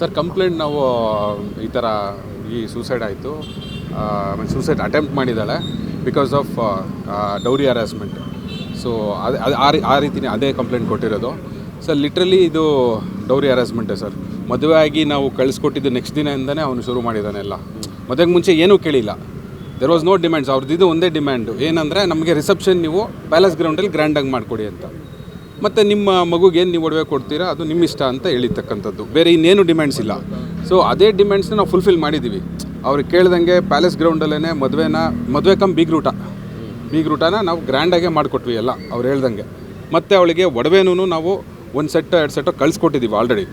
Sir, complaint ನಾವು, ಈ ಥರ ಈ ಸೂಸೈಡ್ ಆಯಿತು. ಸೂಸೈಡ್ ಅಟೆಂಪ್ಟ್ ಮಾಡಿದ್ದಾಳೆ because of dowry harassment so ಅದು ಅದು, ಆ ರೀತಿನೇ ಅದೇ ಕಂಪ್ಲೇಂಟ್ ಕೊಟ್ಟಿರೋದು. ಸರ್ ಲಿಟ್ರಲಿ ಇದು ಡೌರಿ ಹರಾಸ್ಮೆಂಟೇ ಸರ್. ಮದುವೆ ಆಗಿ ನಾವು ಕಳಿಸ್ಕೊಟ್ಟಿದ್ದು ನೆಕ್ಸ್ಟ್ ದಿನದಿಂದನೇ ಅವನು ಶುರು ಮಾಡಿದ್ದಾನೆ ಎಲ್ಲ. ಮದುವೆಗೆ ಮುಂಚೆ ಏನೂ ಕೇಳಿಲ್ಲ. ದೆರ್ ವಾಸ್ ನೋ ಡಿಮ್ಯಾಂಡ್ಸ್ ಅವ್ರದ್ದು ಇದು ಒಂದೇ ಡಿಮ್ಯಾಂಡು ಏನಂದರೆ ನಮಗೆ ರಿಸೆಪ್ಷನ್ ನೀವು ಪ್ಯಾಲೇಸ್ ಗ್ರೌಂಡಲ್ಲಿ ಗ್ರ್ಯಾಂಡಾಗಿ ಮಾಡಿಕೊಡಿ ಅಂತ. ಮತ್ತು ನಿಮ್ಮ ಮಗುಗೆ ಏನು ನೀವು ಒಡವೆ ಕೊಡ್ತೀರಾ? ಅದು ನಿಮ್ಮ ಇಷ್ಟ ಅಂತ ಹೇಳಿರ್ತಕ್ಕಂಥದ್ದು. ಬೇರೆ ಇನ್ನೇನು ಡಿಮ್ಯಾಂಡ್ಸ್ ಇಲ್ಲ. ಸೊ ಅದೇ ಡಿಮ್ಯಾಂಡ್ಸ್ನ ನಾವು ಫುಲ್ಫಿಲ್ ಮಾಡಿದ್ದೀವಿ ಅವ್ರಿಗೆ ಕೇಳ್ದಂಗೆ ಪ್ಯಾಲೇಸ್ ಗ್ರೌಂಡಲ್ಲೇ ಮದುವೆನ, ಮದುವೆ ಕಮ್ ಬೀಗ್ ರೂಟ ಬೀಗ್ ರೂಟನ ನಾವು ಗ್ರ್ಯಾಂಡಾಗೆ ಮಾಡಿಕೊಟ್ವಿ ಎಲ್ಲ, ಅವ್ರು ಹೇಳ್ದಂಗೆ. ಮತ್ತು ಅವಳಿಗೆ ಒಡವೆನೂ ನಾವು ಒಂದು ಸೆಟ್ ಎರಡು ಸೆಟ್ಟು ಕಳಿಸ್ಕೊಟ್ಟಿದ್ದೀವಿ ಆಲ್ರೆಡಿ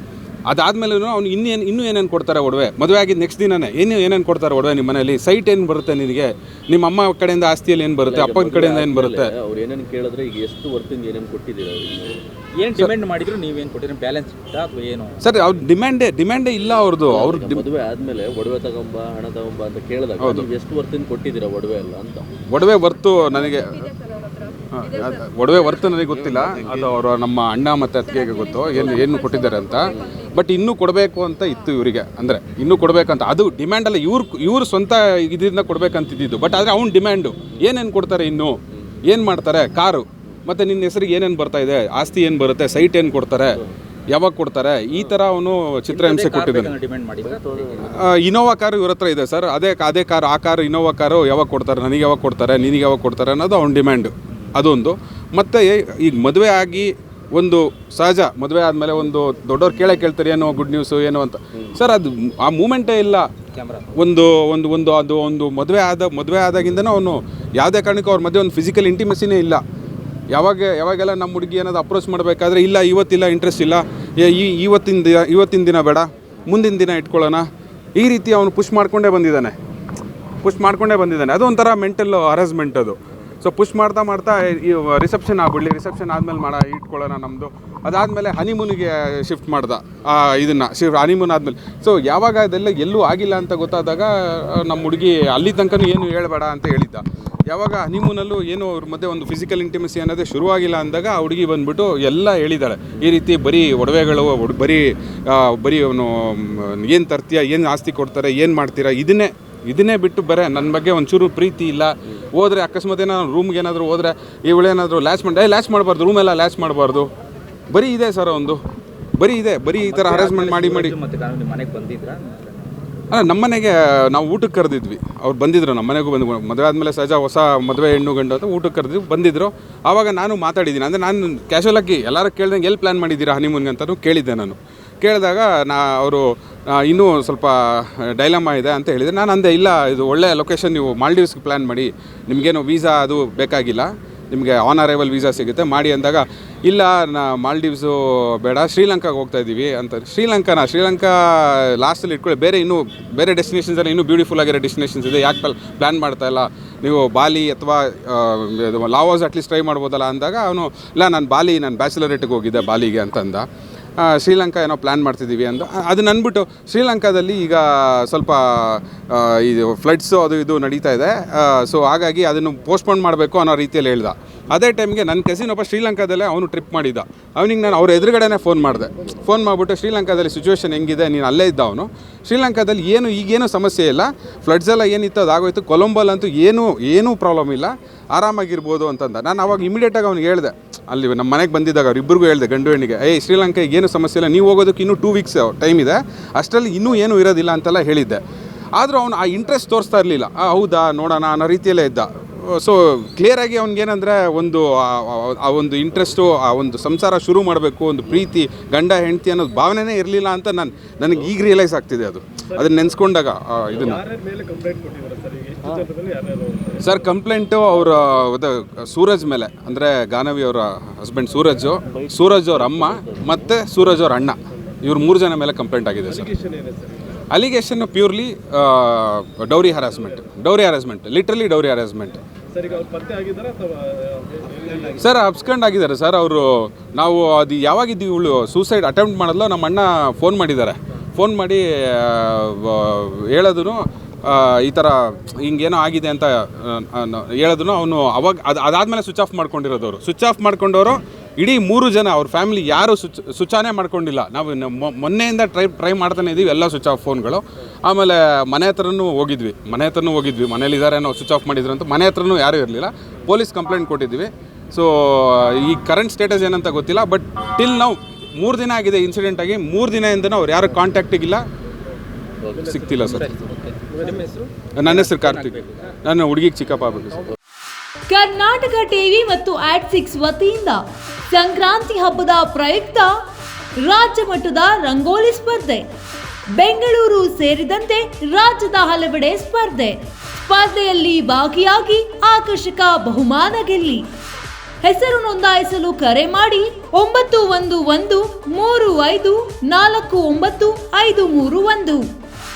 ಅದಾದಮೇಲೆ ಅವ್ನು ಇನ್ನೇನು ಇನ್ನೂ ಏನೇನು ಕೊಡ್ತಾರೆ ಒಡವೆ? ಮದುವೆ ಆಗಿದ್ದು ನೆಕ್ಸ್ಟ್ ದಿನನೇ. ಏನು ಏನೇನು ಕೊಡ್ತಾರೆ ಒಡವೆ ನಿಮ್ಮ ಮನೆಯಲ್ಲಿ ಸೈಟ್ ಏನು ಬರುತ್ತೆ ನಿನಗೆ? ನಿಮ್ಮ ಅಮ್ಮ ಕಡೆಯಿಂದ ಆಸ್ತಿಯಲ್ಲಿ ಏನು ಬರುತ್ತೆ? ಅಪ್ಪನ ಕಡೆಯಿಂದ ಏನು ಬರುತ್ತೆ? ಅವ್ರು ಏನೇನು ಕೇಳಿದ್ರೆ ಈಗ ಎಷ್ಟು ವರ್ತಿಂದ ಏನೇನು ಕೊಟ್ಟಿದ್ದೀರ ಅವ್ರಿಗೆ ಏನು ಡಿಮ್ಯಾಂಡ್ ಮಾಡಿದ್ರು ನೀವೇನು ಕೊಟ್ಟಿರ ಬ್ಯಾಲೆನ್ಸ್ ಇತ್ತಾ ಅಥವಾ ಏನು? ಸರ್ ಅವ್ರ ಡಿಮ್ಯಾಂಡೇ ಡಿಮ್ಯಾಂಡೇ ಇಲ್ಲ ಅವ್ರದ್ದು ಅವ್ರ ಮದುವೆ ಆದಮೇಲೆ ಒಡವೆ ತಗೊಂಬ ಹಣ ತಗೊಂಬ ಅಂತ ಕೇಳಿದಾಗ ಎಷ್ಟು ವರ್ತಿಂದ ಕೊಟ್ಟಿದ್ದೀರಾ ಒಡವೆ ಎಲ್ಲ ಅಂತ? ಒಡವೆ ವರ್ತು ನನಗೆ ಒಡವೆ ವರ್ತು ನನಗೆ ಗೊತ್ತಿಲ್ಲ. ಅದು ಅವರು ನಮ್ಮ ಅಣ್ಣ ಮತ್ತು ಅತ್ತಿಗೆಗೆ ಗೊತ್ತು. ಏನು ಏನು ಕೊಟ್ಟಿದ್ದಾರೆ ಅಂತ. ಬಟ್ ಇನ್ನೂ ಕೊಡಬೇಕು ಅಂತ ಇತ್ತು ಇವರಿಗೆ. ಅಂದರೆ ಇನ್ನೂ ಕೊಡಬೇಕಂತ ಅದು ಡಿಮ್ಯಾಂಡ್ ಅಲ್ಲ ಇವ್ರು ಇವ್ರು ಸ್ವಂತ ಇದರಿಂದ ಕೊಡಬೇಕಂತಿದ್ದು ಬಟ್ ಆದರೆ ಅವ್ನು ಡಿಮ್ಯಾಂಡು ಏನೇನು ಕೊಡ್ತಾರೆ ಇನ್ನೂ? ಏನು ಮಾಡ್ತಾರೆ? ಕಾರು. ಮತ್ತು ನಿನ್ನ ಹೆಸರಿಗೆ ಏನೇನು ಬರ್ತಾ ಇದೆ? ಆಸ್ತಿ ಏನು ಬರುತ್ತೆ? ಸೈಟ್ ಏನು ಕೊಡ್ತಾರೆ? ಯಾವಾಗ ಕೊಡ್ತಾರೆ? ಈ ಥರ ಅವನು ಚಿತ್ರಹಿಂಸೆ ಕೊಟ್ಟಿದ್ದಾನೆ. Innova car? ಇವ್ರ ಹತ್ರ ಇದೆ ಸರ್ ಅದೇ ಅದೇ ಕಾರು ಆ ಕಾರು ಇನೋವಾ ಕಾರು ಯಾವಾಗ ಕೊಡ್ತಾರೆ? ನನಗೆ ಯಾವಾಗ ಕೊಡ್ತಾರೆ? ನಿನಗೆ ಯಾವಾಗ ಕೊಡ್ತಾರೆ ಅನ್ನೋದು ಅವ್ನ ಡಿಮ್ಯಾಂಡು ಅದೊಂದು. ಮತ್ತು ಈಗ ಮದುವೆ ಆಗಿ ಒಂದು ಸಹಜ ಮದುವೆ ಆದಮೇಲೆ ಒಂದು ದೊಡ್ಡವ್ರು ಕೇಳೇ ಕೇಳ್ತಾರೆ ಏನೋ ಗುಡ್ ನ್ಯೂಸು ಏನೋ ಅಂತ. ಸರ್ ಅದು ಆ ಮೂಮೆಂಟೇ ಇಲ್ಲ. ಕ್ಯಾಮ್ರಾ ಒಂದು ಒಂದು ಒಂದು ಅದು ಒಂದು ಮದುವೆ ಆದ ಮದುವೆ ಆದಾಗಿಂದನೂ ಅವನು ಯಾವುದೇ ಕಾರಣಕ್ಕೂ ಅವ್ರ ಮಧ್ಯೆ ಒಂದು ಫಿಸಿಕಲ್ ಇಂಟಿಮೆಸಿನೇ ಇಲ್ಲ. ಯಾವಾಗ ಯಾವಾಗೆಲ್ಲ ನಮ್ಮ ಹುಡುಗಿ ಏನಾದ್ರು ಅಪ್ರೋಚ್ ಮಾಡಬೇಕಾದ್ರೆ ಇಲ್ಲ ಇವತ್ತಿಲ್ಲ ಇಂಟ್ರೆಸ್ಟ್ ಇಲ್ಲ. ಈ ಇವತ್ತಿನ ದಿನ ಇವತ್ತಿನ ದಿನ ಬೇಡ ಮುಂದಿನ ದಿನ ಇಟ್ಕೊಳ್ಳೋಣ. ಈ ರೀತಿ ಅವನು ಪುಷ್ ಮಾಡಿಕೊಂಡೇ ಬಂದಿದ್ದಾನೆ. ಪುಷ್ ಮಾಡಿಕೊಂಡೇ ಬಂದಿದ್ದಾನೆ. ಅದು ಒಂಥರ ಮೆಂಟಲ್ ಹರಾಸ್ಮೆಂಟ್ ಅದು. ಸೊ ಪುಷ್ ಮಾಡ್ತಾ ಮಾಡ್ತಾ ಈ ರಿಸೆಪ್ಷನ್ ಆಗ್ಬಿಡ್ಲಿ ರಿಸೆಪ್ಷನ್ ಆದಮೇಲೆ ಮಾಡ, ಇಟ್ಕೊಳ್ಳೋಣ ನಮ್ಮದು ಅದಾದಮೇಲೆ ಹನಿಮೂನಿಗೆ ಶಿಫ್ಟ್ ಮಾಡ್ದ ಇದನ್ನು ಶಿಫ್ಟ್ ಹನಿಮೂನ್ ಆದಮೇಲೆ. ಸೊ ಯಾವಾಗ ಅದೆಲ್ಲ ಎಲ್ಲೂ ಆಗಿಲ್ಲ ಅಂತ ಗೊತ್ತಾದಾಗ ನಮ್ಮ ಹುಡುಗಿ ಅಲ್ಲಿ ತನಕನೂ ಏನು ಹೇಳಬೇಡ ಅಂತ ಹೇಳಿದ್ದ. ಯಾವಾಗ ಹನಿಮೂನಲ್ಲೂ ಏನು ಅವ್ರ ಮಧ್ಯೆ ಒಂದು ಫಿಸಿಕಲ್ ಇಂಟಿಮೆಸಿ ಅನ್ನೋದೇ ಶುರುವಾಗಿಲ್ಲ ಅಂದಾಗ ಆ ಹುಡುಗಿ ಬಂದ್ಬಿಟ್ಟು ಎಲ್ಲ ಹೇಳಿದ್ದಾಳೆ ಈ ರೀತಿ ಬರೀ ಒಡವೆಗಳು, ಒಡ್- ಬರೀ ಬರೀ ಅವನು ಏನು ತರ್ತೀಯ, ಏನು ಆಸ್ತಿ ಕೊಡ್ತಾರೆ, ಏನು ಮಾಡ್ತೀರಾ, ಇದನ್ನೇ ಇದನ್ನೇ ಬಿಟ್ಟು ಬರೇ ನನ್ನ ಬಗ್ಗೆ ಒಂಚೂರು ಪ್ರೀತಿ ಇಲ್ಲ. ಹೋದ್ರೆ ಅಕಸ್ಮಾತ್ ಏನೋ ರೂಮ್ಗೆ ಏನಾದರೂ ಹೋದ್ರೆ ಇವಳೇನಾದರೂ ಲ್ಯಾಚ್ ಮಾಡಿ ಏ ಲ್ಯಾಚ್ ಮಾಡಬಾರ್ದು ರೂಮೆಲ್ಲ ಲ್ಯಾಚ್ ಮಾಡಬಾರ್ದು. ಬರೀ ಇದೆ ಸರ್ ಒಂದು. ಬರೀ ಇದೆ, ಬರೀ ಈ ಥರ ಹರಾಸ್ಮೆಂಟ್ ಮಾಡಿ ಮಾಡಿ. ಮನೆಗೆ ಬಂದಿದ್ರಾ ಅಲ್ಲ ನಮ್ಮನೆಗೆ ನಾವು ಊಟಕ್ಕೆ ಕರೆದಿದ್ವಿ. ಅವ್ರು ಬಂದಿದ್ರು, ನಮ್ಮ ಮನೆಗೂ ಬಂದು, ಮದುವೆ ಆದಮೇಲೆ ಸಹಜ ಹೊಸ ಮದುವೆ ಹೆಣ್ಣು ಗಂಡು ಅಂತ ಊಟಕ್ಕೆ ಕರೆದಿದ್ವಿ ಬಂದಿದ್ರು. ಆವಾಗ ನಾನು ಮಾತಾಡಿದ್ದೀನಿ. ಅಂದರೆ ನಾನು ಕ್ಯಾಶುವಲ್ ಆಗಿ ಎಲ್ಲರೂ ಕೇಳ್ದಂಗೆ ಎಲ್ಲಿ ಪ್ಲ್ಯಾನ್ ಮಾಡಿದ್ದೀರಾ ಹನಿಮೂನ್ಗೆ ಅಂತಲೂ ಕೇಳಿದ್ದೆ ನಾನು. ಕೇಳಿದಾಗ ನಾ, ಅವರು ಇನ್ನೂ ಸ್ವಲ್ಪ ಡೈಲಮ್ಮ ಇದೆ ಅಂತ ಹೇಳಿದೆ ನಾನು ಅಂದೆ, ಇಲ್ಲ, ಇದು ಒಳ್ಳೆಯ ಲೊಕೇಶನ್ ನೀವು ಮಾಲ್ಡೀವ್ಸ್ಗೆ ಪ್ಲ್ಯಾನ್ ಮಾಡಿ. ನಿಮಗೇನು ವೀಸಾ ಅದು ಬೇಕಾಗಿಲ್ಲ. ನಿಮಗೆ ಆನ್ ಅರೈವಲ್ ವೀಸಾ ಸಿಗುತ್ತೆ. ಮಾಡಿ ಅಂದಾಗ, ಇಲ್ಲ, ನಾ ಮಾಲ್ಡೀವ್ಸು ಬೇಡ, ಶ್ರೀಲಂಕಾಗೆ ಹೋಗ್ತಾ ಇದ್ದೀವಿ ಅಂತ. ಶ್ರೀಲಂಕಾನ, ಶ್ರೀಲಂಕಾ ಲಾಸ್ಟಲ್ಲಿ ಇಟ್ಕೊಳ್ಳಿ. ಬೇರೆ ಇನ್ನೂ, ಬೇರೆ ಡೆಸ್ಟಿನೇಷನ್ಸ್ ಎಲ್ಲ ಇನ್ನೂ ಬ್ಯೂಟಿಫುಲ್ ಆಗಿರೋ ಡೆಸ್ಟಿನೇಷನ್ಸ್ ಇದೆ. ಯಾಕೆ ಪ್ಲ್ಯಾನ್ ಮಾಡ್ತಾ ಇಲ್ಲ? ನೀವು ಬಾಲಿ ಅಥವಾ ಲಾವಾಸ್ ಅಟ್ಲೀಸ್ಟ್ ಟ್ರೈ ಮಾಡ್ಬೋದಲ್ಲ ಅಂದಾಗ ಅವನು, ಇಲ್ಲ, ನಾನು ಬಾಲಿ ನಾನು ಬ್ಯಾಚುಲರೇಟಿಗೆ ಹೋಗಿದ್ದೆ ಬಾಲಿಗೆ ಅಂತಂದ. ಶ್ರೀಲಂಕಾ ಏನೋ ಪ್ಲ್ಯಾನ್ ಮಾಡ್ತಿದ್ದೀವಿ ಅಂತ. ಅದನ್ನ ಅಂದ್ಬಿಟ್ಟು ಶ್ರೀಲಂಕಾದಲ್ಲಿ ಈಗ ಸ್ವಲ್ಪ ಇದು ಫ್ಲಡ್ಸು ಅದು ಇದು ನಡೀತಾ ಇದೆ. ಸೊ ಹಾಗಾಗಿ ಅದನ್ನು ಪೋಸ್ಟ್ಪೋನ್ ಮಾಡಬೇಕು ಅನ್ನೋ ರೀತಿಯಲ್ಲಿ ಹೇಳ್ದ. ಅದೇ ಟೈಮ್ಗೆ ನನ್ನ ಕಸಿನ್ ಒಬ್ಬ ಶ್ರೀಲಂಕಾದಲ್ಲೇ ಅವನು ಟ್ರಿಪ್ ಮಾಡಿದ್ದ. ಅವನಿಗೆ ನಾನು ಅವ್ರ ಎದುರುಗಡೆನೇ ಫೋನ್ ಮಾಡಿದೆ. ಫೋನ್ ಮಾಡಿಬಿಟ್ಟು ಶ್ರೀಲಂಕಾದಲ್ಲಿ ಸಿಚುವೇಶನ್ ಹೆಂಗಿದೆ, ನೀನು ಅಲ್ಲೇ ಇದ್ದ ಅವನು. ಶ್ರೀಲಂಕಾದಲ್ಲಿ ಏನು, ಈಗೇನು ಸಮಸ್ಯೆ ಇಲ್ಲ. ಫ್ಲಡ್ಸ್ ಎಲ್ಲ ಏನಿತ್ತು, ಅದಾಗೋಯ್ತು. ಕೊಲಂಬೋಲಂತೂ ಏನೂ ಏನೂ ಪ್ರಾಬ್ಲಮ್ ಇಲ್ಲ. ಆರಾಮಾಗಿರ್ಬೋದು ಅಂತಂದ. ನಾನು ಅವಾಗ ಇಮಿಡಿಯೇಟಾಗಿ ಅವ್ನಿಗೆ ಹೇಳಿದೆ. ಅಲ್ಲಿ ನಮ್ಮ ಮನೆಗೆ ಬಂದಿದ್ದಾಗ ಅವ್ರಿಬ್ಬರಿಗೂ ಹೇಳಿದೆ ಗಂಡು ಹೆಣ್ಣಿಗೆ, ಏಯ್ ಶ್ರೀಲಂಕಾಗೆ ಏನು ಸಮಸ್ಯೆ ಇಲ್ಲ, ನೀವು ಹೋಗೋದಕ್ಕೆ ಇನ್ನೂ ಟೂ ವೀಕ್ಸ್ ಟೈಮ್ ಇದೆ, ಅಷ್ಟರಲ್ಲಿ ಇನ್ನೂ ಏನೂ ಇರೋದಿಲ್ಲ ಅಂತೆಲ್ಲ ಹೇಳಿದ್ದೆ. ಆದರೂ ಅವನು ಆ ಇಂಟ್ರೆಸ್ಟ್ ತೋರಿಸ್ತಾ ಇರಲಿಲ್ಲ. ಹೌದಾ, ನೋಡೋಣ ಅನ್ನೋ ರೀತಿಯಲ್ಲೇ ಇದ್ದ. ಸೊ ಕ್ಲಿಯರಾಗಿ ಅವ್ನಿಗೇನಂದರೆ ಒಂದು ಆ- ಒಂದು ಇಂಟ್ರೆಸ್ಟು ಆ ಒಂದು ಸಂಸಾರ ಶುರು ಮಾಡಬೇಕು ಒಂದು ಪ್ರೀತಿ ಗಂಡ ಹೆಂಡತಿ ಅನ್ನೋದು ಭಾವನೆನೇ ಇರಲಿಲ್ಲ ಅಂತ ನಾನು ನನಗೆ ಈಗ ರಿಯಲೈಸ್ ಆಗ್ತಿದೆ ಅದು. ಅದನ್ನ ನೆನೆಸ್ಕೊಂಡಾಗ ಇದನ್ನು. ಸರ್? ಕಂಪ್ಲೇಂಟು ಅವರ ಸೂರಜ್ ಮೇಲೆ. ಅಂದರೆ ಗಾನವಿ ಅವರ ಹಸ್ಬೆಂಡ್ ಸೂರಜ್ ಸೂರಜ್ ಅವ್ರ ಅಮ್ಮ ಮತ್ತು ಸೂರಜ್ ಅವ್ರ ಅಣ್ಣ. ಇವ್ರ ಮೂರು ಜನ ಮೇಲೆ ಕಂಪ್ಲೇಂಟ್ ಆಗಿದೆ sir. Allegation purely dowry harassment dowry harassment literally dowry harassment sir, abscond ಆಗಿದ್ದಾರೆ. ಸರ್, ಅವರು ನಾವು ಅದು ಯಾವಾಗಿದ್ದೀವಿ ಇವಳು ಸೂಸೈಡ್ ಅಟೆಂಪ್ಟ್ ಮಾಡಲ್ಲ ನಮ್ಮ ಅಣ್ಣ ಫೋನ್ ಮಾಡಿದ್ದಾರೆ. ಫೋನ್ ಮಾಡಿ ಹೇಳೋದು ಈ ಥರ ಹಿಂಗೇನೋ ಆಗಿದೆ ಅಂತ ಹೇಳಿದ್ರು ಅವನು ಅವಾಗ ಅದು ಅದಾದಮೇಲೆ ಸ್ವಿಚ್ ಆಫ್ ಮಾಡ್ಕೊಂಡಿರೋದವರು. ಸ್ವಿಚ್ ಆಫ್ ಮಾಡ್ಕೊಂಡವರು ಇಡೀ ಮೂರು ಜನ ಅವ್ರ ಫ್ಯಾಮಿಲಿ ಯಾರು ಸುಚ್ ಸ್ವಿಚ್ ಆನೇ ಮಾಡ್ಕೊಂಡಿಲ್ಲ. ನಾವು ಮೊನ್ನೆಯಿಂದ ಟ್ರೈ ಟ್ರೈ ಮಾಡ್ತಾನೆ ಇದ್ದೀವಿ ಎಲ್ಲ ಸ್ವಿಚ್ ಆಫ್ ಫೋನ್ಗಳು ಆಮೇಲೆ ಮನೆ ಹತ್ರನೂ ಹೋಗಿದ್ವಿ. ಮನೆ ಹತ್ರನೂ ಹೋಗಿದ್ವಿ. ಮನೇಲಿದ್ದಾರೆ ನಾವು ಸ್ವಿಚ್ ಆಫ್ ಮಾಡಿದ್ರು ಅಂತ. ಮನೆ ಹತ್ರನೂ ಯಾರೂ ಇರಲಿಲ್ಲ. ಪೊಲೀಸ್ ಕಂಪ್ಲೇಂಟ್ ಕೊಟ್ಟಿದ್ವಿ ಸೊ ಈ ಕರೆಂಟ್ ಸ್ಟೇಟಸ್ ಏನಂತ ಗೊತ್ತಿಲ್ಲ. ಬಟ್ ಟಿಲ್ ನಾವು ಮೂರು ದಿನ ಆಗಿದೆ ಇನ್ಸಿಡೆಂಟ್ ಆಗಿ. ಮೂರು ದಿನದಿಂದ ಅವ್ರು ಯಾರು ಕಾಂಟ್ಯಾಕ್ಟಿಗಿಲ್ಲ ಸಿಗ್ತಿಲ್ಲ ಸರ್. ನನ್ನ ಹೆಸರು ಕಾರ್ತಿಕ್. ನಾನು ಹುಡುಗಿಗೆ ಚಿಕ್ಕಪ್ಪ ಆಗಬೇಕು ಕರ್ನಾಟಕ ಟಿವಿ ಮತ್ತು ಆಟ್ ಸಿಕ್ಸ್ ವತಿಯಿಂದ ಸಂಕ್ರಾಂತಿ ಹಬ್ಬದ ಪ್ರಯುಕ್ತ ರಾಜ್ಯ ಮಟ್ಟದ ರಂಗೋಲಿ ಸ್ಪರ್ಧೆ. ಬೆಂಗಳೂರು ಸೇರಿದಂತೆ ರಾಜ್ಯದ ಹಲವೆಡೆ ಸ್ಪರ್ಧೆ. ಸ್ಪರ್ಧೆಯಲ್ಲಿ ಭಾಗಿಯಾಗಿ ಆಕರ್ಷಕ ಬಹುಮಾನ ಗೆಲ್ಲಿ. ಹೆಸರು ನೋಂದಾಯಿಸಲು ಕರೆ ಮಾಡಿ ಒಂಬತ್ತು ಒಂದು ಒಂದು ಮೂರು ಐದು ನಾಲ್ಕು ಒಂಬತ್ತು ಐದು ಮೂರು ಒಂದು.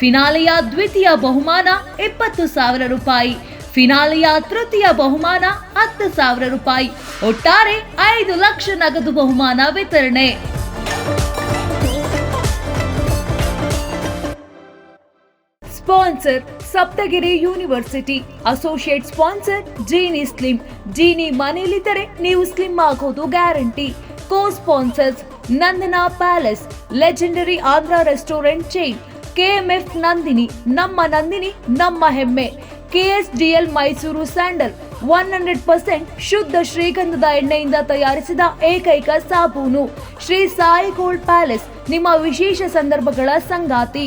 ಫಿನಾಲೆಯ ದ್ವಿತೀಯ ಬಹುಮಾನ ಇಪ್ಪತ್ತು ಸಾವಿರ ರೂಪಾಯಿ. ಫಿನಾಲೆಯ ತೃತೀಯ ಬಹುಮಾನ ಹತ್ತು ಸಾವಿರ ರೂಪಾಯಿ. ಒಟ್ಟಾರೆ ಐದು ಲಕ್ಷ ನಗದು ಬಹುಮಾನ ವಿತರಣೆ. Sponsor Saptagiri university. Associate sponsor Genie slim. Genie ಮನೆಯಲ್ಲಿದ್ದರೆ ನೀವು ಸ್ಲಿಮ್ ಆಗೋದು guarantee. Co sponsors Nandana palace. Legendary Andhra restaurant chain. KMF Nandini, ನಮ್ಮ ನಂದಿನಿ, ನಮ್ಮ ಹೆಮ್ಮೆ. KSDL Mysuru sandal, one hundred percent ಶುದ್ಧ ಶ್ರೀಗಂಧದ ಎಣ್ಣೆಯಿಂದ ತಯಾರಿಸಿದ ಏಕೈಕ ಸಾಬೂನು. ಶ್ರೀ ಸಾಯಿ ಗೋಲ್ಡ್ ಪ್ಯಾಲೇಸ್, ನಿಮ್ಮ ವಿಶೇಷ ಸಂದರ್ಭಗಳ ಸಂಗಾತಿ.